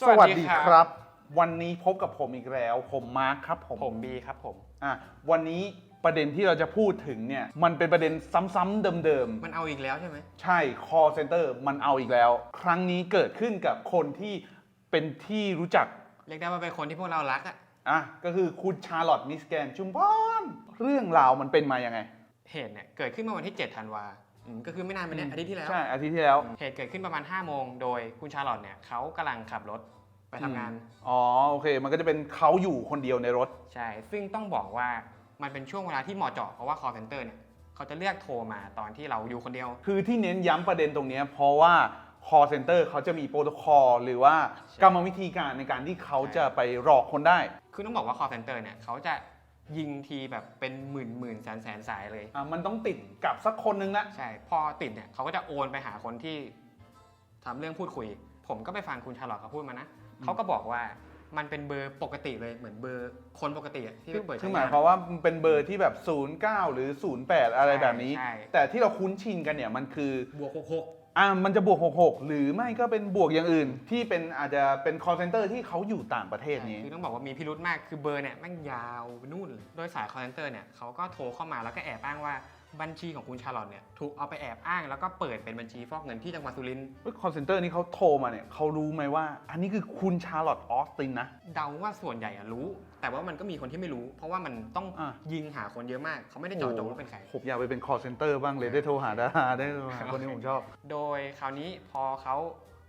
สวัสดีครับ วันนี้พบกับผมอีกแล้ว ผมมาร์คครับผมผมบีครับผมอะวันนี้ประเด็นที่เราจะพูดถึงเนี่ย มันเป็นประเด็นซ้ำๆเดิมมันเอาอีกแล้วใช่ไหมๆ ใช่ call center มันเอาอีกแล้ว ครั้งนี้เกิดขึ้นกับคนที่เป็นที่รู้จัก เรียกได้ว่าเป็นคนที่พวกเรารักอะอะ ก็คือคุณชาร์ลอตมิสแกนชุมพรเรื่องราวมันเป็นมายังไง เหตุเนี่ยเกิดขึ้นเมื่อวันที่ 7 ธันวา อืมก็คือไม่นานมาเนี้ยอาทิตย์ที่แล้ว ใช่อาทิตย์ที่แล้ว เหตุเกิดขึ้นประมาณ5โมงโดยคุณชาร์ลอตเนี่ยเขากำลังขับรถไปทำงาน อ๋อโอเค มันก็จะเป็นเขาอยู่คนเดียวในรถ ใช่ ซึ่งต้องบอกว่ามันเป็นช่วงเวลาที่เหมาะเจาะเพราะว่า call center เนี่ยเขาจะเลือกโทรมาตอนที่เราอยู่คนเดียว คือที่เน้นย้ำประเด็นตรงเนี้ยเพราะว่า call center เขาจะมีโปรโตคอลหรือว่ากรรมวิธีการในการที่เขาจะไปหลอกคนได้ คือต้องบอกว่า call center เนี่ยเขาจะ ยิงทีแบบเป็นหมื่นหมื่นแสนแสนสายเลย อะมันต้องติดกับสักคนนึงนะใช่ พอติดเนี่ยเขาก็จะโอนไปหาคนที่ทำเรื่องพูดคุย ผมก็ไปฟังคุณชาลอตเขาพูดมานะเขาก็บอกว่ามันเป็นเบอร์ปกติเลยเหมือนเบอร์คนปกติอะที่ไปเปิดซึ่งใช้หมายงาน ความว่ามันเป็นเบอร์ที่แบบ 09 หรือ 08 อะไรแบบนี้ ใช่แต่ที่เราคุ้นชินกันเนี่ยมันคือบวกหกหก อะมันจะบวก 66 หรือไม่ก็เป็นบวกอย่างอื่น ที่เป็นอาจจะเป็น call center ที่เขาอยู่ต่างประเทศนี้ คือต้องบอกว่ามีพิรุธมากคือเบอร์เนี่ยแม่งยาวไปนู่นเลยโดยสาย call center เนี่ยเขาก็โทรเข้ามาแล้วก็แอบอ้างว่า บัญชีของคุณชาลอตเนี่ยถูกเอาไปแอบอ้างแล้วก็เปิดเป็นบัญชีฟอกเงินที่จังหวัดสุรินทร์คอนเซนเตอร์นี่เขาโทรมาเนี่ยเขารู้ไหมว่า อันนี้คือคุณชาร์ลอตออสตินนะ เดาว่าส่วนใหญ่อะรู้ แต่ว่ามันก็มีคนที่ไม่รู้ เพราะว่ามันต้องอะ ยิงหาคนเยอะมาก เขาไม่ได้เจาะจงว่าเป็นใคร ผมอยากไปเป็น call center บ้างเลยได้โทรหาดาราได้โทรหาคนที่ผมชอบ โดยคราวนี้พอเขา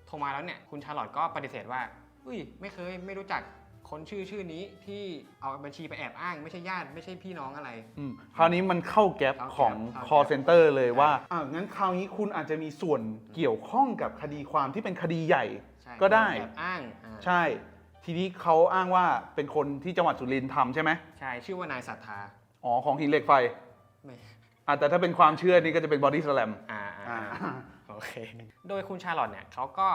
โทรมาแล้วเนี่ยคุณชาร์ลอตก็ปฏิเสธว่าอุ้ยไม่เคยไม่รู้จัก คนชื่อชื่อนี้ที่เอาบัญชีไปแอบอ้าง ไม่ใช่ญาติไม่ใช่พี่น้องอะไร อืมคราวนี้มันเข้าแก๊ปเข้าแก๊ปของ เข้าแก๊ป call center เลยใช่ว่าอ่างั้นคราวนี้คุณอาจจะมีส่วนเกี่ยวข้องกับคดีความที่เป็นคดีใหญ่ ใช่ก็ได้ แอบอ้างอ่าใช่ ทีนี้เขาอ้างว่าเป็นคนที่จังหวัดสุรินทร์ทำใช่ไหมใช่ชื่อว่านายศรัทธาอ๋อของหินเหล็กไฟไม่อะแต่ถ้าเป็นความเชื่อนี่ก็จะเป็นบอดี้สแลม อ่าอ่าอ่า โอเค โดยคุณชาร์ลอตเนี่ยเขาก็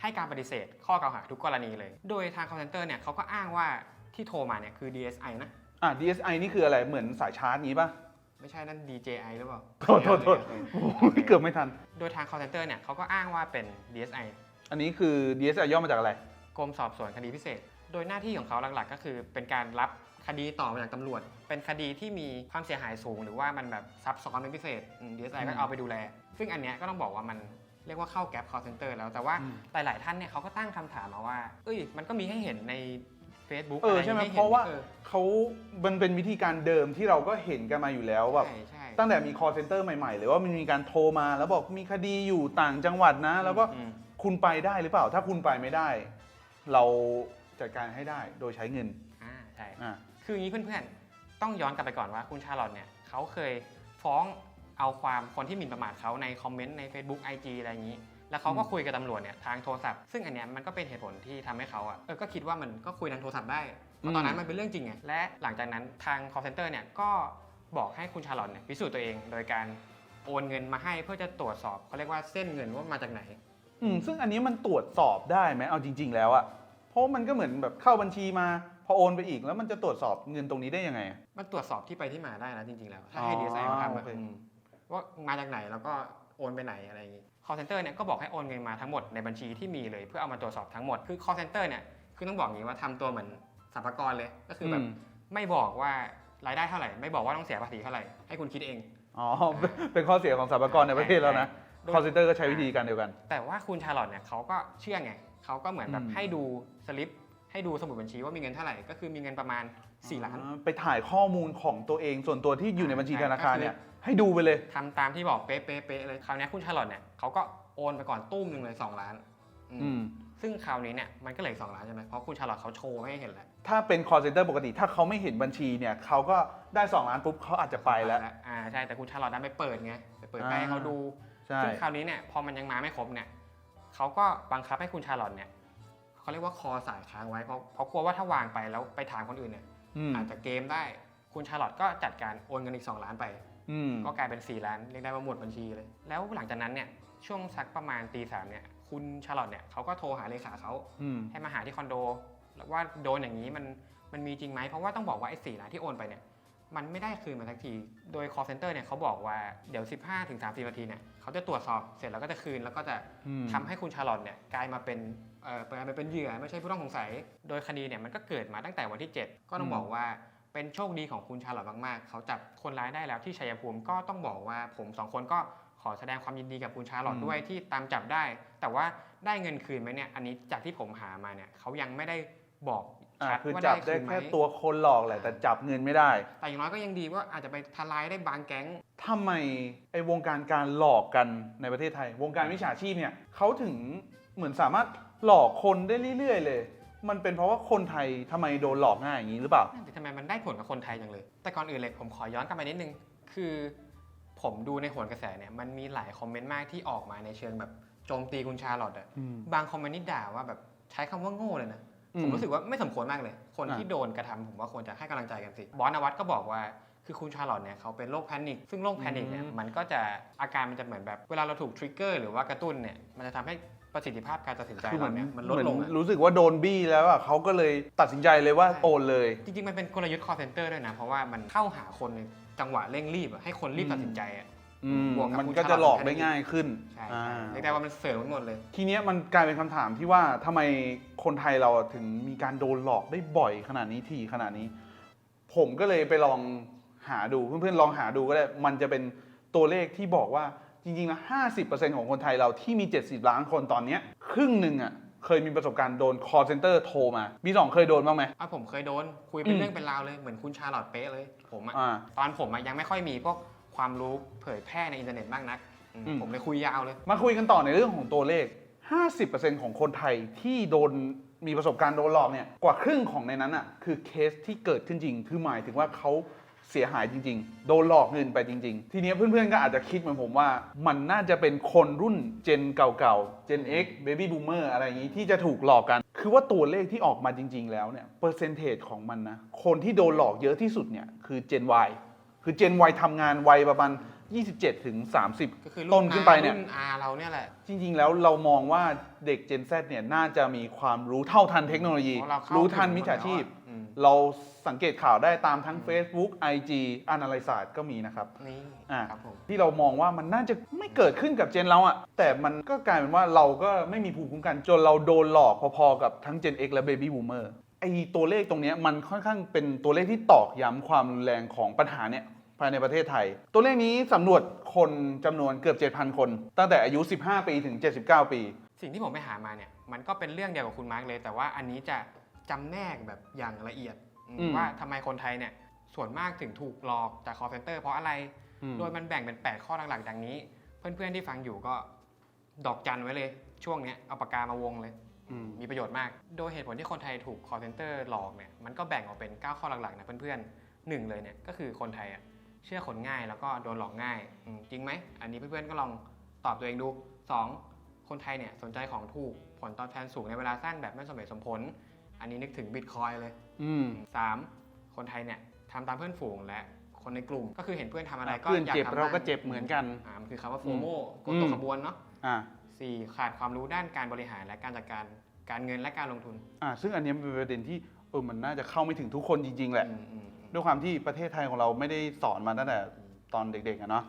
ให้การปฏิเสธข้อกล่าวหาทุกกรณีเลย โดยทาง call center เนี่ยเขาก็อ้างว่าที่โทรมาเนี่ยคือ DSI นะ อะ DSI นี่คืออะไรเหมือนสายชาร์จนี้ป่ะ ไม่ใช่นั่น DJI หรือเปล่าโทษโทษโทษโอ้ยเกือบไม่ทัน โดยทาง call center เนี่ยเขาก็อ้างว่าเป็น DSI อันนี้คือ DSI ย่อมาจากอะไร กรมสอบสวนคดีพิเศษ โดยหน้าที่ของเขาหลักๆ ก็คือเป็นการรับคดีต่อมาจากตำรวจ เป็นคดีที่มีความเสียหายสูง หรือว่ามันแบบซับซ้อนเป็นพิเศษอืม DSI ก็อืมเอาไปดูแล ซึ่งอันเนี้ยก็ต้องบอกว่ามัน เรียกว่าเข้าแก๊ป call center แล้วแต่ว่าอืมหลาย ๆ ท่านเนี่ยเขาก็ตั้งคำถามมาว่า เอ้ยมันก็มีให้เห็นใน Facebook เออใช่ไหมอะรเพราะว่าให้ห็นเขามันเป็นวิธีการเดิมที่เราก็เห็นกันมาอยู่แล้วแบบใช่ใช่ตั้งแต่มี call center ใหม่ ๆ หรือว่ามันมีการโทรมาแล้วบอกมีคดีอยู่ต่างจังหวัดนะ แล้วก็อืมคุณไปได้หรือเปล่า ถ้าคุณไปไม่ได้ เราจัดการให้ได้โดยใช้เงินอ่าใช่อ่าคืออย่างนี้เพื่อนๆต้องย้อนกลับไปก่อนว่าคุณชาลอตเนี่ยเขาเคยฟ้อง เอาความคนที่หมิ่นประมาทเขาในคอมเมนต์ใน Facebook IG อะไรอย่างนี้ แล้วเขาก็อืมคุยกับตำรวจเนี่ยทางโทรศัพท์ ซึ่งอันเนี้ยมันก็เป็นเหตุผลที่ทำให้เขาอะเออก็คิดว่ามันก็คุยทางโทรศัพท์ได้เพราะตอนนั้นมันเป็นเรื่องจริงไงและหลังจากนั้นทาง call center เนี่ยก็บอกให้คุณชาลอตเนี่ยพิสูจน์ตัวเอง โดยการโอนเงินมาให้เพื่อจะตรวจสอบเขาเรียกว่าเส้นเงินว่ามาจากไหน อืมซึ่งอันนี้มันตรวจสอบได้ไหมเอาจริง ๆ แล้วอะเพราะมันก็เหมือนแบบเข้าบัญชีมาพอโอนไปอีกแล้วมันจะตรวจสอบเงินตรงนี้ได้ยังไงอะ มันตรวจสอบที่ไปที่มาได้นะจริงๆแล้ว ถ้าให้ อ๋อดีไซน์มาทำโออะเค อืม ว่ามาจากไหนแล้วก็โอนไปไหนอะไรอย่างงี้ call center เนี่ยก็บอกให้โอนเงินมาทั้งหมดในบัญชีที่มีเลยเพื่อเอามาตรวจสอบทั้งหมด คือ call center เนี่ยคือต้องบอกอย่างนี้ว่าทำตัวเหมือนสรรพากรเลย ก็คือแบบมไม่บอกว่ารายได้เท่าไหร่ ไม่บอกว่าต้องเสียภาษีเท่าไหร่ให้คุณคิดเอง อ๋อ เป็นเป็นข้อเสียของสรรพากรในประเทศแล้วนะโดย call center ก็ใช้วิธีการเดียวกัน แต่ว่าคุณชาลอตเนี่ยเขาก็เชื่อไงเขาก็เหมือนแบบอืมให้ดูสลิปให้ดูสมุดบัญชีว่ามีเงินเท่าไหร่ก็คือมีเงินประมาณ 4 ล้านอ่ไปถ่ายข้อมูลของตัวเองส่วนตัวที่อยู่ในบัญชีใช่ธนาคารก็คือเนี่ย ให้ดูไปเลย ทำตามที่บอกเป๊ะเป๊ะเป๊ะเลยคราวนี้คุณชาลอตเนี่ยเขาก็โอนไปก่อนตุ้มหนึ่งเลย 2 ล้านอืมอืม ซึ่งคราวนี้เนี่ยมันก็เหลืออกสองล้านใช่ไหมเพราะคุณชาลอตเขาโชว์ให้เห็นแล้วถ้าเป็น call center ปกติ ถ้าเขาไม่เห็นบัญชีเนี่ยเขาก็ได้2ล้านปุ๊บเขาอาจจะไปแล้ว อ่าใช่แต่คุณชาลอตดันไปเปิดไงไปเปิดไปอ่าให้เขาดู ใช่ ซึ่งคราวนี้เนี่ยพอมันยังมาไม่ครบเนี่ยเขาก็บังคับให้คุณชาลอตเนี่ยเขาเรียกว่าคอสายค้างไว้เพราะเพราะกลัวว่าถ้าวางไปแล้วไปถามคนอื่นเนี่ยอืมอาจจะเกมได้คุณชาลอตก็จัดการโอนเงินอีก 2 ล้านไปอืม ก็กลายเป็น4ล้านเรียกได้ว่าหมดบัญชีเลย แล้วหลังจากนั้นเนี่ยช่วงสักประมาณตีสามเนี่ยคุณชาลอตเนี่ยเขาก็โทรหาเลขาเขาอืมให้มาหาที่คอนโดแล้วว่าโดนอย่างนี้มันมันมีจริงไหมเพราะว่าต้องบอกว่าไอ้สี่ล้านที่โอนไปเนี่ยมันไม่ได้คืนมาสักที โดย call center เนี่ยเขาบอกว่าเดี๋ยว 15ถึง30 นาทีเนี่ยเขาจะตรวจสอบเสร็จแล้วก็จะคืน แล้วก็จะอืมทำให้คุณชาลอตเนี่ยกลายมาเป็นเอ่อไปไปเป็นเหยื่อไม่ใช่ผู้ต้องสงสัย โดยคดีเนี่ยมันก็เกิดมาตั้งแต่วันที่ 7 ก็ต้องอืมบอกว่า เป็นโชคดีของคุณชาลอตมากๆ เขาจับคนร้ายได้แล้วที่ชัยภูมิก็ต้องบอกว่าผมสองคนก็ขอแสดงความยินดีกับคุณชาลอตด้วยที่ตามจับได้ แต่ว่าได้เงินคืนไหมเนี่ยอันนี้จากที่ผมหามาเนี่ยเขายังไม่ได้บอกอ่าชัดคือว่าจับได้ได้คืนไหมแค่ตัวคนหลอกแหละแต่จับเงินไม่ได้แต่อย่างน้อยก็ยังดีว่าอาจจะไปทลายได้บางแก๊ง ทำไมไอ้วงการการหลอกกันในประเทศไทย วงการวิชาชีพเนี่ยเขาถึงเหมือนสามารถหลอกคนได้เรื่อยๆเลย มันเป็นเพราะว่าคนไทยทำไมโดนหลอกง่ายอย่างนี้หรือเปล่าแต่ทำไมมันได้ผลกับคนไทยจังเลย แต่ก่อนอื่นเลยผมขอย้อนกลับไปนิดนึง คือผมดูในโหนกระแสเนี่ย มันมีหลายคอมเมนต์มากที่ออกมาในเชิงแบบโจมตีคุณชาลอตอะอืม บางคอมเมนต์นี่ด่าว่าแบบใช้คำว่าโง่เลยนะ อืม ผมรู้สึกว่าไม่สมควรมากเลย คนอะที่โดนกระทำผมว่าควรจะให้กำลังใจกันสิ บอสนวัตก็บอกว่า คือคุณชาลอตเนี่ยเขาเป็นโรคแพนิค ซึ่งโรคแพนิคเนี่ยอืม มันก็จะอาการมันจะเหมือนแบบเวลาเราถูกทริกเกอร์หรือว่ากระตุ้นเนี่ย มันจะทำให้ ประสิทธิภาพการตัดสินใจคือเหมืเราอนเนี่ยมันลดเหมือนลงอะรู้สึกว่าโดนบี้แล้วอะเขาก็เลยตัดสินใจเลยว่าใช่โอนเลย จริงๆ มันเป็นกลยุทธ์ call center ด้วยนะ เพราะว่ามันเข้าหาคนในจังหวะเร่งรีบอะให้คนรีบตัดสินใจอะ อืมบวกกับ มันคุณก็ฉลาดจะหลอกแค่ได้นี้ง่ายขึ้นใช่อ่า ใช่เรียกได้ว่ามันเสริมไปหมดเลย ทีเนี้ยมันกลายเป็นคำถามที่ว่าทำไมคนไทยเราถึงมีการโดนหลอกได้บ่อยขนาดนี้ทีขนาดนี้ ผมก็เลยไปลองหาดูเพื่อนๆลองหาดูก็ได้ มันจะเป็นตัวเลขที่บอกว่า จริงๆแล้ว50%ของคนไทยเราที่มี 70 ล้านคนตอนเนี้ยครึ่งหนึ่งอะเคยมีประสบการณ์โดน call center โทรมาบีสองเคยโดนบ้างไหม อะผมเคยโดนคุยเป็นอืมเรื่องเป็นราวเลยเหมือนคุณชาลอตเป๊ะเลย ผมอะอ่าตอนผมอะยังไม่ค่อยมีพวกความรู้เผยแพร่ในอินเทอร์เน็ตมากนักอืมอืม ผมเลยคุยยาวเลย มาคุยกันต่อในเรื่องของตัวเลข 50%ของคนไทยที่โดนมีประสบการณ์โดนหลอกเนี่ย กว่าครึ่งของในนั้นอะคือเคสที่เกิดขึ้นจริง คือหมายถึงว่าเขา เสียหายจริง ๆ โดนหลอกเงินไปจริง ๆ ทีเนี้ยเพื่อนๆ ก็อาจจะคิดเหมือนผมว่า มันน่าจะเป็นคนรุ่นเจนเก่าๆเจน X Baby Boomer อะไรอย่างนี้ที่จะถูกหลอกกัน คือว่าตัวเลขที่ออกมาจริง ๆ แล้วเนี่ยเปอร์เซนเทจของมันนะ คนที่โดนหลอกเยอะที่สุดเนี่ยคือเจน Y คือเจน Y ทำงานวัยประมาณ27ถึง30 ก็คือต้รุ่นนขึ้นอาไปเนี่ย รุ่นอาเราเนี่ยแหละ จริง ๆ แล้วเรามองว่าเด็ก Gen Z เนี่ยน่าจะมีความรู้เท่าทันเทคโนโลยี เพราะเราเข้ารู้ทันถึงมิจฉาชีพหมดแล้วอะอืม เราสังเกตข่าวได้ตามทั้ง Facebook IG Analyze ก็มีนะครับนี่อ่าครับผมที่เรามองว่ามันน่าจะไม่เกิดขึ้นกับเจนเราอะแต่มันก็กลายเป็นว่าเราก็ไม่มีภูมิคุ้มกัน จนเราโดนหลอกพอๆกับทั้ง Gen X และ Baby Boomer ไอตัวเลขตรงเนี้ยมันค่อนข้างเป็นตัวเลขที่ตอกย้ำความรุนแรงของปัญหาเนี่ยภายในประเทศไทย ตัวเลขนี้สำรวจคนจำนวนเกือบ 7,000 คน ตั้งแต่อายุ 15 ปีถึง 79 ปี สิ่งที่ผมไปหามาเนี่ยมันก็เป็นเรื่องเดียวกับคุณมาร์กเลย แต่ว่าอันนี้จะ จำแนกแบบอย่างละเอียดอืมอืมว่าทำไมคนไทยเนี่ยส่วนมากถึงถูกหลอกจาก call center เพราะอะไร อืม โดยมันแบ่งเป็น 8 ข้อหลักๆ ดังนี้ เพื่อนๆที่ฟังอยู่ก็ดอกจันไว้เลย ช่วงเนี้ยเอาปากกามาวงเลย อืม มีประโยชน์มาก โดยเหตุผลที่คนไทยถูก call center หลอกเนี่ย มันก็แบ่งออกเป็น 9 ข้อหลักๆ นะเพื่อนๆหนึ่งเลยเนี่ย ก็คือคนไทยอะเชื่อคนง่ายแล้วก็โดนหลอกง่ายอืมจริงไหม อันนี้เพื่อนๆ ก็ลองตอบตัวเองดู 2. คนไทยเนี่ยสนใจของถูก ผลตอบแทนสูงในเวลาสั้นแบบไม่สมเหตุสมผล อันนี้นึกถึงบิตคอยเลยอืม 3. คนไทยเนี่ยทำตามเพื่อนฝูงและคนในกลุ่มก็คือเห็นเพื่อนทำอะไรก็เพื่อนอยากเจ็บทำเราก็บ้งเจ็บเหมือนกัน อ่ามันคือคำว่าโฟโมกอืดมตกขบวนเนาะอ่า สี่ขาดความรู้ด้านการบริหารและการจัดการการเงินและการลงทุนอ่า ซึ่งอันเนี้ยเป็นประเด็นที่เออมันน่าจะเข้าไม่ถึงทุกคนจริงๆแหละ อืมอืมอืม ด้วยความที่ประเทศไทยของเราไม่ได้สอนมาตั้งแต่ตอนเด็กๆอะเนาะ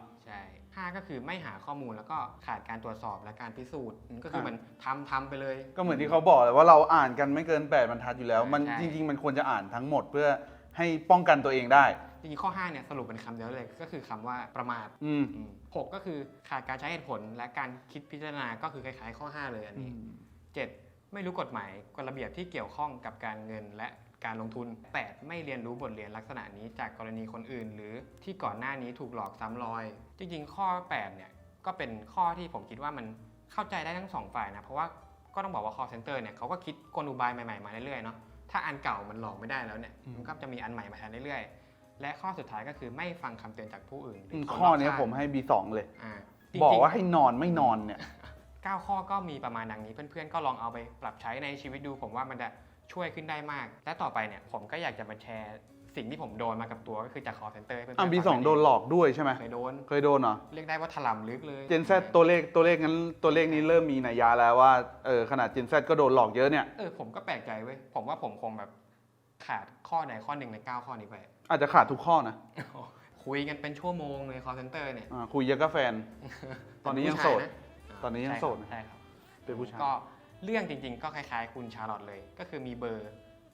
ใช่ห้าก็คือไม่หาข้อมูลแล้วก็ขาดการตรวจสอบและการพิสูจน์อืมก็คืออะมันทำทำไปเลย ก็เหมือนที่เขาบอกเลยว่าเราอ่านกันไม่เกิน 8 บรรทัดอยู่แล้ว มันใช่ จริง ๆ มันควรจะอ่านทั้งหมดเพื่อให้ป้องกันตัวเองได้ จริงๆข้อ 5 เนี่ยสรุปเป็นคำเดียวเลยก็คือคำว่าประมาทอืมอืมหกก็คือขาดการใช้เหตุผลและการคิดพิจารณาก็คือคล้ายๆข้อ 5 เลยอันนี้ 7. ไม่รู้กฎหมายกฎระเบียบที่เกี่ยวข้องกับการเงินและ การลงทุน 8. ไม่เรียนรู้บทเรียนลักษณะนี้จากกรณีคนอื่น หรือที่ก่อนหน้านี้ถูกหลอกซ้ำรอย จริงๆ ข้อ 8 เนี่ยก็เป็นข้อที่ผมคิดว่ามันเข้าใจได้ทั้งสองฝ่ายนะ เพราะว่าก็ต้องบอกว่า call center เนี่ยเขาก็คิดกลอุบายใหม่ๆมาเรื่อยๆเนาะถ้าอันเก่ามันหลอกไม่ได้แล้วเนี่ยอืมมันก็จะมีอันใหม่มาแทนเรื่อยๆ และข้อสุดท้ายก็คือไม่ฟังคำเตือนจากผู้อื่นหรือืมคนข้อรบเนี้ยข้างผมให้ B2 เลยอ่าบอกจริงๆว่าให้นอนไม่นอนเนี่ย9ข้อก็มีประมาณดังนี้เพื่อนๆ ก็ลองเอาไปปรับใช้ในชีวิตดูผมว่ามันจะ ช่วยขึ้นได้มาก และต่อไปเนี่ยผมก็อยากจะมาแชร์สิ่งที่ผมโดนมากับตัวก็คือจาก call center ให้เพื่อนๆอะฟัง B2 โดนหลอกด้วยใช่ไหมเคยโดน เคยโดนเหรอ เรียกได้ว่าถล่มลึกเลย Gen Z ตัวเลขตัวเลขงั้นตัวเลขนี้เริ่มมีนัยยะแล้วว่าเออขนาด Gen Z ก็โดนหลอกเยอะเนี่ย เออผมก็แปลกใจเว้ย ผมว่าผมคงแบบขาดข้อใดข้อหนึ่งใน 9 ข้อนี้ไป อาจจะขาดทุกข้อนะคุยกันเป็นชั่วโมงเลย call center เนี่ยอ่าคุยเยอะก็แฟน ตอนนี้ยังโสด เป็ผู้ชาะตอนนี้ยังโสดนะ ใช่ครับ เป็นผู้ชาย ก็ เรื่องจริงๆ ก็คล้ายๆ คุณชาร์ลอตเลย ก็คือมีเบอร์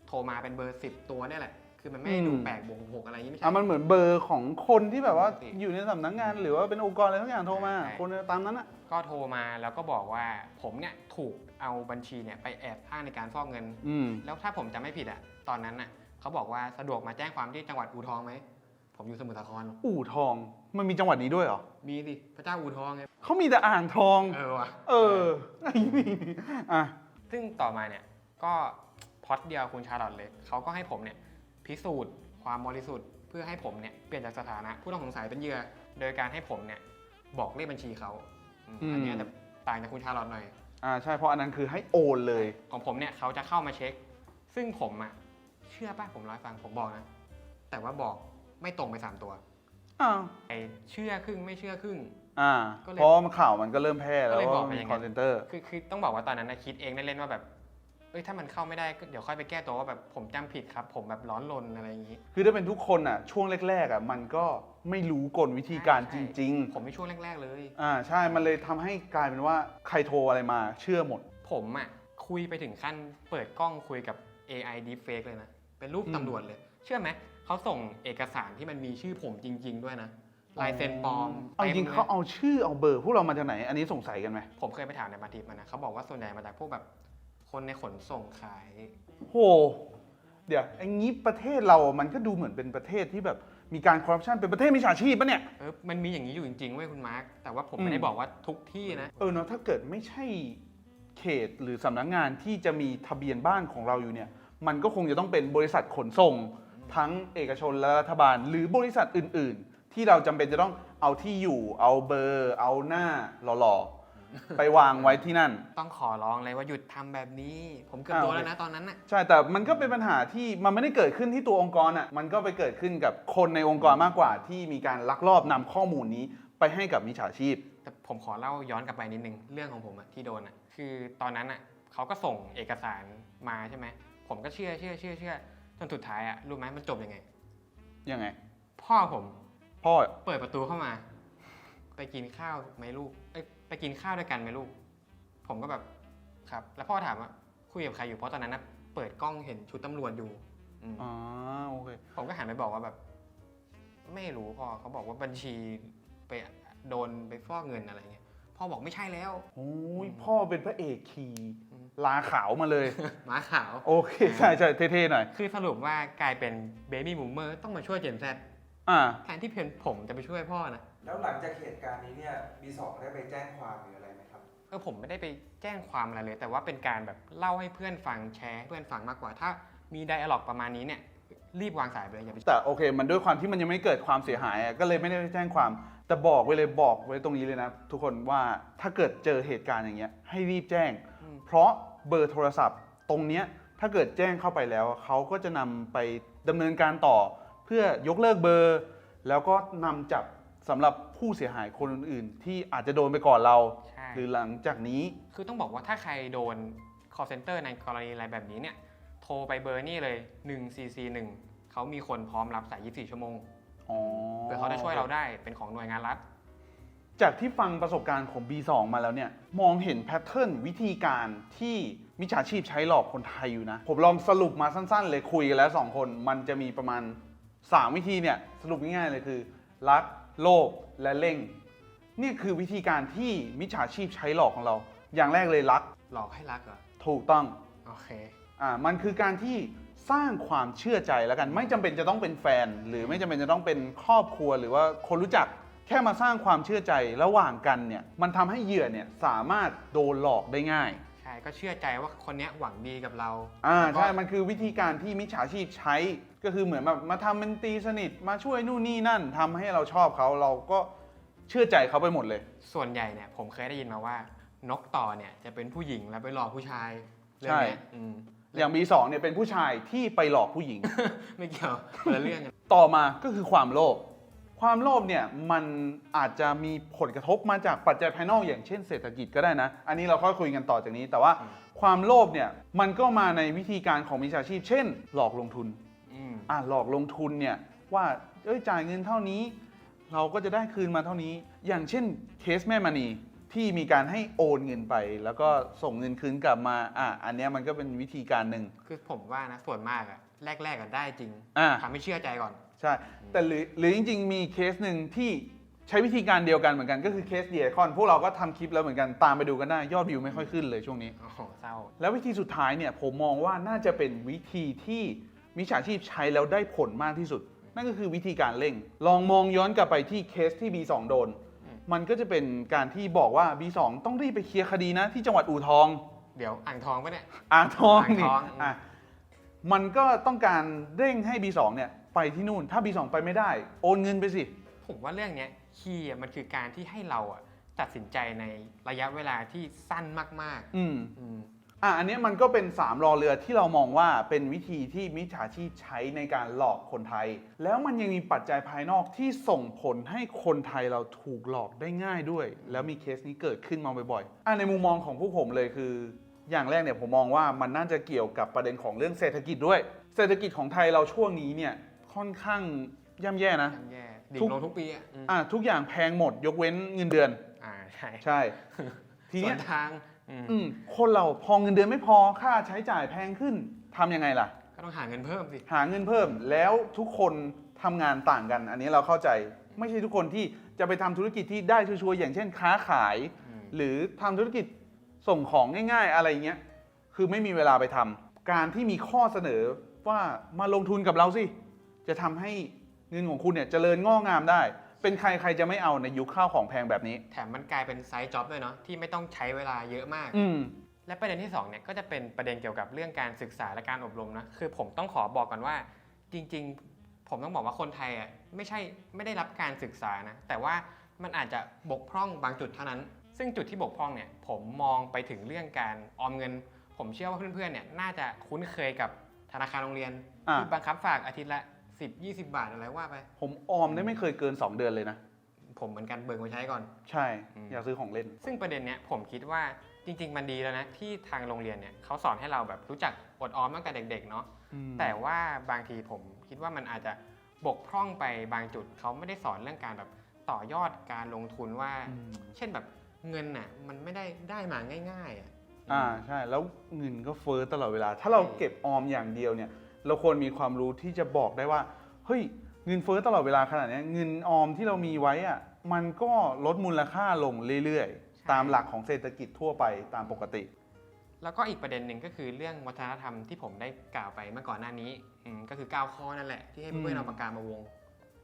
โทรมาเป็นเบอร์10ตัวเนี่ยแหละ คือมันไม่ได้ดูอืม แปลกบวกหกอะไรอย่างนี้ไม่ใช่ อะมันเหมือนเบอร์ของคนที่แบบว่าปกติอยู่ในสำนักงาน หรือว่าเป็นองค์กรอะไรทั้งอย่างโทรมา ใช่ คนตามนั้นอะ ก็โทรมาแล้วก็บอกว่าผมเนี่ยถูกเอาบัญชีเนี่ยไปแอบอ้างในการฟอกเงิน อืม แล้วถ้าผมจำไม่ผิดอะตอนนั้นน่ะเขาบอกว่าสะดวกมาแจ้งความที่จังหวัดอู่ทองไหม ผมอยู่สมุทรสาคร อู่ทอง มันมีจังหวัดนี้ด้วยเหรอมีสิพระเจ้าอู่ทองไงเขามีแต่อ่างทอง เออว่ะเออไอ้นี่อะซึ่งต่อมาเนี่ยก็พล็อดเดียวคุณชาร์ลอตเลยเขาก็ให้ผมเนี่ยพิสูจน์ความบริสุทธิ์เพื่อให้ผมเนี่ยเปลี่ยนจากสถานะ ผู้ต้องสงสัยเป็นเหยื่อโดยการให้ผมเนี่ยบอกเลขบัญชีเขาอืมอันเนี้ยจะต่างจากคุณชาร์ลอตหน่อย อ่าใช่เพราะอันนั้นคือให้โอนเลย ของผมเนี่ยเขาจะเข้ามาเช็ค ซึ่งผมอะเชื่อป่ะผมร้อยฟังผมบอกนะ แต่ว่าบอก ไม่ตรงไปสามตัวอ้าวไอเชื่อครึ่งไม่เชื่อครึ่ง อ่าก็เลยเพราะมันข่าวมันก็เริ่มแพร่แล้วก็เลยบอว่ากไปมีอย่างคนั้อน นเซนเตอร์คือคือต้องบอกว่าตอนนั้นนะคิดเองเล่นๆว่าแบบเอ้ยถ้ามันเข้าไม่ได้ก็เดี๋ยวค่อยไปแก้ตัวว่าแบบผมจำผิดครับ ผมแบบร้อนรนอะไรอย่างนี้คือถ้าเป็นทุกคนอะช่วงแรกๆอะมันก็ไม่รู้กลวิธีการใช่จใช่ริงผมในช่วงแรก ๆเลยๆอ่าใช่มันเลยทำให้กลายเป็นว่าใครโทรอะไรมาเชื่อหมด ผมอะคุยไปถึงขั้นเปิดกล้องคุยกับ AI Deepfake เลยนะ เป็นรูปอืม ตำรวจเลย เชื่อไหม เขาส่งเอกสารที่มันมีชื่อผมจริง ๆ ด้วยนะลายเซ็นปลอมเอาจริงต็มลยๆเขาเอาชื่อเอาเบอร์พวกเรามาจากไหน อันนี้สงสัยกันไหมผมเคยไปถามในมาทิปมานะเขาบอกว่าส่วนใหญ่มาจากพวกแบบคนในขนส่งขายโห เดี๋ยวไอ้งี้ประเทศเรามันก็ดูเหมือนเป็นประเทศที่แบบมีการคอร์รัปชันเป็นประเทศมิจฉาชีพปะเนี่ย เออมันมีอย่างนี้อยู่จริงๆเว้ยคุณมาร์คแต่ว่าผมอืม ไม่ได้บอกว่าทุกที่นะ เออเนาะถ้าเกิดไม่ใช่เขตหรือสำนักงานที่จะมีทะเบียนบ้านของเราอยู่เนี่ย มันก็คงจะต้องเป็นบริษัทขนส่ง ทั้งเอกชนและรัฐบาล หรือบริษัทอื่น ๆ ที่เราจำเป็นจะต้องเอาที่อยู่ เอาเบอร์ เอาหน้าหล่อๆ ไปวางไว้ที่นั่น ต้องขอร้องเลยว่าหยุดทำแบบนี้ ผมเกือบอ้าวโดนแล้วนะตอนนั้นน่ะ ใช่แต่มันก็เป็นปัญหาที่มันไม่ได้เกิดขึ้นที่ตัวองค์กรอะมันก็ไปเกิดขึ้นกับคนในองค์กรมากกว่า ที่มีการลักลอบนำข้อมูลนี้ไปให้กับมิจฉาชีพ แต่ผมขอเล่าย้อนกลับไปนิดนึง เรื่องของผมอะที่โดนอะคือตอนนั้นอะเขาก็ส่งเอกสารมาใช่ไหมผมก็เชื่อเชื่อเชื่อเชื่อ จนสุดท้ายอะรู้ไหมมันจบยังไง ยังไง พ่อผมพ่อ เปิดประตูเข้ามา ไปกินข้าวไหมลูกเอ้ยไปกินข้าวด้วยกันไหมลูก ผมก็แบบครับ แล้วพ่อถามว่าคุยกับใครอยู่เพราะตอนนั้นนะเปิดกล้องเห็นชุดตำรวจอยู่อืมอ๋อโอเค ผมก็หันไปบอกว่าแบบ ไม่รู้พ่อเขาบอกว่าบัญชีไปโดนไปฟอกเงินอะไรเงี้ย พ่อบอกไม่ใช่แล้ว โอ้ยพ่อเป็นพระเอกขี่อืมลาขาวมาเลย หมาขาว โอเค ใช่ใช่เท่ๆหน่อย คือสรุปว่ากลายเป็นเบบี้มูมเมอร์ต้องมาช่วยเจนแซดอ่า แทนที่เพียงผมจะไปช่วยพ่อนะ แล้วหลังจากเหตุการณ์นี้เนี่ยบีสองได้ไปแจ้งความหรืออะไรไหมครับ เออผมไม่ได้ไปแจ้งความอะไรเลย แต่ว่าเป็นการแบบเล่าให้เพื่อนฟังแชร์ให้เพื่อนฟังมากกว่า ถ้ามีไดอะล็อกประมาณนี้เนี่ยรีบวางสายไปเลยอย่าไปแต่โอเค มันด้วยความที่มันยังไม่เกิดความเสียหายอะก็เลยไม่ได้ไปแจ้งความ แต่บอกไว้เลยบอกไว้ตรงนี้เลยนะ ทุกคนว่าถ้าเกิดเจอเหตุการณ์อย่างเงี้ยให้รีบแจ้งอืมเพราะเบอร์โทรศัพท์ตรงเนี้ยถ้าเกิดแจ้งเข้าไปแล้ว เขาก็จะนำไปดำเนินการต่อ เพื่อยกเลิกเบอร์ แล้วก็นำจับสำหรับผู้เสียหายคนอื่น ๆ ที่อาจจะโดนไปก่อนเรา ใช่ หรือหลังจากนี้ คือต้องบอกว่าถ้าใครโดน call center ในกรณีอะไรแบบนี้เนี่ย โทรไปเบอร์นี่เลย 1441 เขามีคนพร้อมรับสาย 24 ชั่วโมง อ๋อเพื่อเขาจะช่วยเราได้เป็นของหน่วยงานรัฐ จากที่ฟังประสบการณ์ของ B2 มาแล้วเนี่ย มองเห็นแพทเทิร์นวิธีการที่มิจฉาชีพใช้หลอกคนไทยอยู่นะ ผมลองสรุปมาสั้นๆ เลยคุยกันแล้ว 2 คน มันจะมีประมาณ 3 วิธีเนี่ย สรุปง่ายๆเลยคือ รัก โลภและเร่ง นี่คือวิธีการที่มิจฉาชีพใช้หลอกของเรา อย่างแรกเลยรัก หลอกให้รักเหรอ ถูกต้อง โอเค อ่า มันคือการที่ สร้างความเชื่อใจแล้วกัน ไม่จำเป็นจะต้องเป็นแฟน หรือไม่จำเป็นจะต้องเป็นครอบครัวหรือว่าคนรู้จักแค่มาสร้างความเชื่อใจระหว่างกันเนี่ยมันทำให้เหยื่อเนี่ยสามารถโดนหลอกได้ง่าย ใช่ก็เชื่อใจว่าคนเนี้ยหวังดีกับเราอ่าแล้วก็ใช่มันคือวิธีการที่มิจฉาชีพใช้ก็คือเหมือนแบบมาทำเป็นตีสนิทมาช่วยนู่นนี่นั่นทำให้เราชอบเขาเราก็เชื่อใจเขาไปหมดเลย ส่วนใหญ่เนี่ยผมเคยได้ยินมาว่านกต่อเนี่ยจะเป็นผู้หญิงแล้วไปหลอกผู้ชายเรื่องเนี้ยอืม อย่าง B2 เนี่ยเป็นผู้ชายที่ไปหลอกผู้หญิง ไม่เกี่ยวคนละเรื่องกันต่อมาก็คือความโลภ ความโลภเนี่ยมันอาจจะมีผลกระทบมาจากปัจจัยภายนอกอย่างเช่นเศรษฐกิจก็ได้นะ อันนี้เราค่อยคุยกันต่อจากนี้ แต่ว่าอืมความโลภเนี่ยมันก็มาในวิธีการของมิจฉาชีพ เช่น หลอกลงทุน อืมอ่าหลอกลงทุนเนี่ยว่าเอ้ยจ่ายเงินเท่านี้ เราก็จะได้คืนมาเท่านี้ อย่างเช่นเคสแม่มณี ทที่มีการให้โอนเงินไป แล้วก็ส่งเงินคืนกลับมาอะอันเนี้ยมันก็เป็นวิธีการหนึ่ง คือผมว่านะส่วนมากอะแรกๆอะได้จริงอ่า ทำให้เชื่อใจก่อน ใช่ แต่หรือหรือจริง ๆ มีเคสหนึ่งที่ใช้วิธีการเดียวกันเหมือนกันก็คือเคสเดียคอนพวกเราก็ทำคลิปแล้วเหมือนกันตามไปดูกันได้ยอดวิวไม่ค่อยขึ้นเลยช่วงนี้ โอ้โหเศร้า แล้ววิธีสุดท้ายเนี่ยผมมองว่าน่าจะเป็นวิธีที่มิจฉาชีพใช้แล้วได้ผลมากที่สุด นั่นก็คือวิธีการเร่ง ลองมองย้อนกลับไปที่เคสที่ B2 โดนอื มมันก็จะเป็นการที่บอกว่า B2 ต้องรีบไปเคลียร์คดีนะที่จังหวัดอู่ทอง เดี๋ยวอ่างทองปะเนี่ย อ่างทองอ่างนี่ทอง อะมันก็ต้องการเร่งให้ B2 เนี่ยไปที่นู่น ถ้า B2 ไปไม่ได้ โอนเงินไปสิ ผมว่าเรื่องเนี้ยคีย์อะมันคือการที่ให้เราอะตัดสินใจในระยะเวลาที่สั้นมากอืม ๆอืม อะอันเนี้ยมันก็เป็น 3 รอเรือที่เรามองว่าเป็นวิธีที่มิจฉาชีพใช้ในการหลอกคนไทย แล้วมันยังมีปัจจัยภายนอกที่ส่งผลให้คนไทยเราถูกหลอกได้ง่ายด้วย แล้วมีเคสนี้เกิดขึ้นมาบ่อยๆอะในมุมมองของผู้ผมเลยคือ อย่างแรกเนี่ยผมมองว่ามันน่าจะเกี่ยวกับประเด็นของเรื่องเศรษฐกิจด้วย เศรษฐกิจของไทยเราช่วงนี้เนี่ยค่อนข้างย่ำแย่นะย่ำแย่ดิ่ทุงกลงทุกปีอะอืมอะทุกอย่างแพงหมดยกเว้นเงินเดือนอ่าใช่ใช่ทีส่วเนี้ยนทาง อืมอืมคนเราพอเงินเดือนไม่พอค่าใช้จ่ายแพงขึ้นทำยังไงล่ะ ก็ต้องหาเงินเพิ่มสิ หาเงินเพิ่มแล้วทุกคนทำงานต่างกัน อันนี้เราเข้าใจไม่ใช่ทุกคนที่จะไปทำธุรกิจที่ได้ชัวร์ๆอย่างเช่น ค้าขาย อืม หรือทำธุรกิจส่งของง่ายๆ อะไรเงี้ยคือไม่มีเวลาไปทำการที่มีข้อเสนอว่ามาลงทุนกับเราสิ จะทำให้เงินของคุณเนี่ยเจริญงอกงามได้ เป็นใครใครจะไม่เอาในยุคข้าวของแพงแบบนี้ แถมมันกลายเป็นไซด์จ็อบด้วยเนาะที่ไม่ต้องใช้เวลาเยอะมาก อืม และประเด็นที่2เนี่ยก็จะเป็นประเด็นเกี่ยวกับเรื่องการศึกษาและการอบรมนะคือผมต้องขอบอกก่อนว่าจริงๆ ผมต้องบอกว่าคนไทยอะไม่ใช่ไม่ได้รับการศึกษานะแต่ว่ามันอาจจะบกพร่องบางจุดเท่านั้น ซึ่งจุดที่บกพร่องเนี่ยผมมองไปถึงเรื่องการออมเงิน ผมเชื่อว่าเพื่อนๆเนี่ยน่าจะคุ้นเคยกับธนาคารโรงเรียนอะที่บังคับฝากอาทิตย์ละ 10 20บาทอะไรว่าไป ผมออมได้ไม่เคยเกิน 2 เดือนเลยนะ ผมเหมือนกันเบิกมาใช้ก่อน ใช่ อืม อยากซื้อของเล่น ซึ่งประเด็นเนี้ยผมคิดว่าจริง ๆ มันดีแล้วนะ ที่ทางโรงเรียนเนี่ยเขาสอนให้เราแบบรู้จักอดออมตั้งแต่เด็กๆเนาะแต่ว่าบางทีผมคิดว่ามันอาจจะบกพร่องไปบางจุดเขาไม่ได้สอนเรื่องการแบบต่อยอดการลงทุนว่า อืม เช่นแบบเงินน่ะมันไม่ได้ได้มาง่ายๆอะ อ่าใช่ แล้วเงินก็เฟ้อตลอดเวลา ถ้าเราใช่ เก็บออมอย่างเดียวเนี่ย เราควรมีความรู้ที่จะบอกได้ว่า เฮ้ย เงินเฟ้อตลอดเวลาขนาดเนี้ยเงินออมที่เรามีไว้อะมันก็ลดมูลค่าลงเรื่อยๆ ตามหลักของเศรษฐกิจทั่วไปตามปกติ แล้วก็อีกประเด็นหนึ่งก็คือเรื่องวัฒนธรรมที่ผมได้กล่าวไปเมื่อก่อนหน้านี้อืมก็คือ 9 ข้อนั่นแหละที่ให้เพื่อนๆอืมเอาปากกามาวง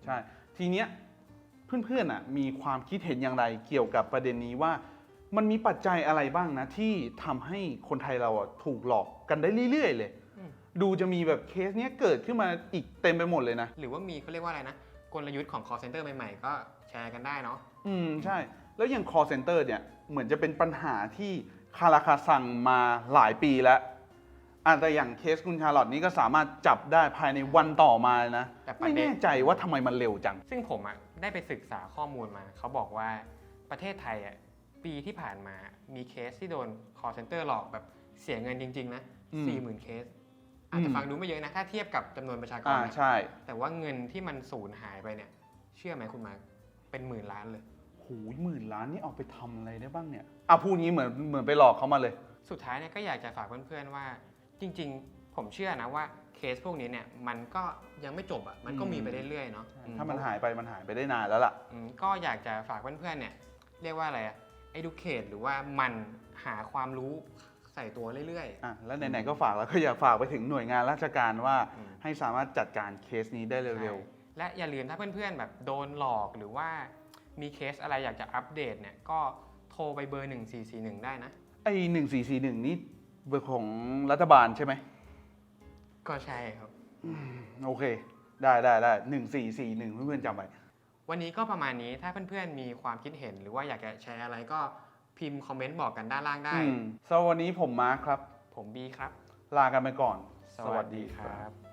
ใช่ ทีเนี้ยเพื่อนๆอะมีความคิดเห็นอย่างไรเกี่ยวกับประเด็นนี้ว่า มันมีปัจจัยอะไรบ้างนะที่ทำให้คนไทยเราอะถูกหลอกกันได้เรื่อยๆเลยอืม ดูจะมีแบบเคสเนี้ยเกิดขึ้นมาอีกเต็มไปหมดเลยนะ หรือว่ามีเขาเรียกว่าอะไรนะ กลยุทธ์ของ call center ใหม่ๆ ก็แชร์กันได้เนาะ อืมใช่ แล้วอย่าง call center เนี่ยเหมือนจะเป็นปัญหาที่คาราคาซังมาหลายปีแล้วอะแต่อย่างเคสคุณชาร์ลอตนี่ก็สามารถจับได้ภายในวันต่อมาเลยนะ แต่ประไม่เด็นแน่ใจว่าทำไมมันเร็วจัง ซึ่งผมอะได้ไปศึกษาข้อมูลมา เขาบอกว่าประเทศไทยอะปีที่ผ่านมามีเคสที่โดน call center หลอกแบบเสียเงินจริง ๆ นะ อืมสี่หมื่นเคส อาจจะอืมฟังดูไม่เยอะนะ ถ้าเทียบกับจำนวนประชากรอ่านะใช่แต่ว่าเงินที่มันสูญหายไปเนี่ย เชื่อไหมคุณมาร์คเป็นหมื่นล้านเลย หูยหมื่นล้านนี่เอาไปทำอะไรได้บ้างเนี่ยอะพูดงี้เหมือนเหมือนไปหลอกเขามาเลย สุดท้ายเนี่ยก็อยากจะฝากเพื่อนๆว่า จริง ๆ ผมเชื่อนะว่าเคสพวกนี้เนี่ยมันก็ยังไม่จบอะมันก็มีไปเรื่อยๆเนาะอืถ้ามันหายไปมันหายไปได้นานแล้วล่ะ อืมก็อยากจะฝากเพื่อนๆเนี่ย เรียกว่าอะไรอะ educate หรือว่ามันหาความรู้ ใส่ตัวเรื่อย อะแล้วไหนๆก็ฝากแล้วก็อยากฝากไปถึงหน่วยงานราชการว่าอืม ให้สามารถจัดการเคสนี้ได้ๆเร็ว ใช่และอย่าลืมถ้าเพื่อนๆแบบโดนหลอกหรือว่ามีเคสอะไรอยากจะอัปเดตเนี่ยก็โทรไปเบอร์ 1441 ได้นะ ๆ ไอ้หนึ่งสี่สี่หนึ่งนี่เบอร์ของรัฐบาลใช่ไหมก็ใช่ครับ โอเค ได้ได้ได้หนึ่งสี่สี่หนึ่งเพื่อนๆจำไว้วันนี้ก็ประมาณนี้ถ้าเพื่อนๆมีความคิดเห็น หรือว่าอยากจะแชร์อะไรก็ พิมพ์คอมเมนต์บอกกันด้านล่างได้อืมสำหรับวันนี้ผมมาร์คครับ ผมบีครับ ลากันไปก่อน สวัสดีครับ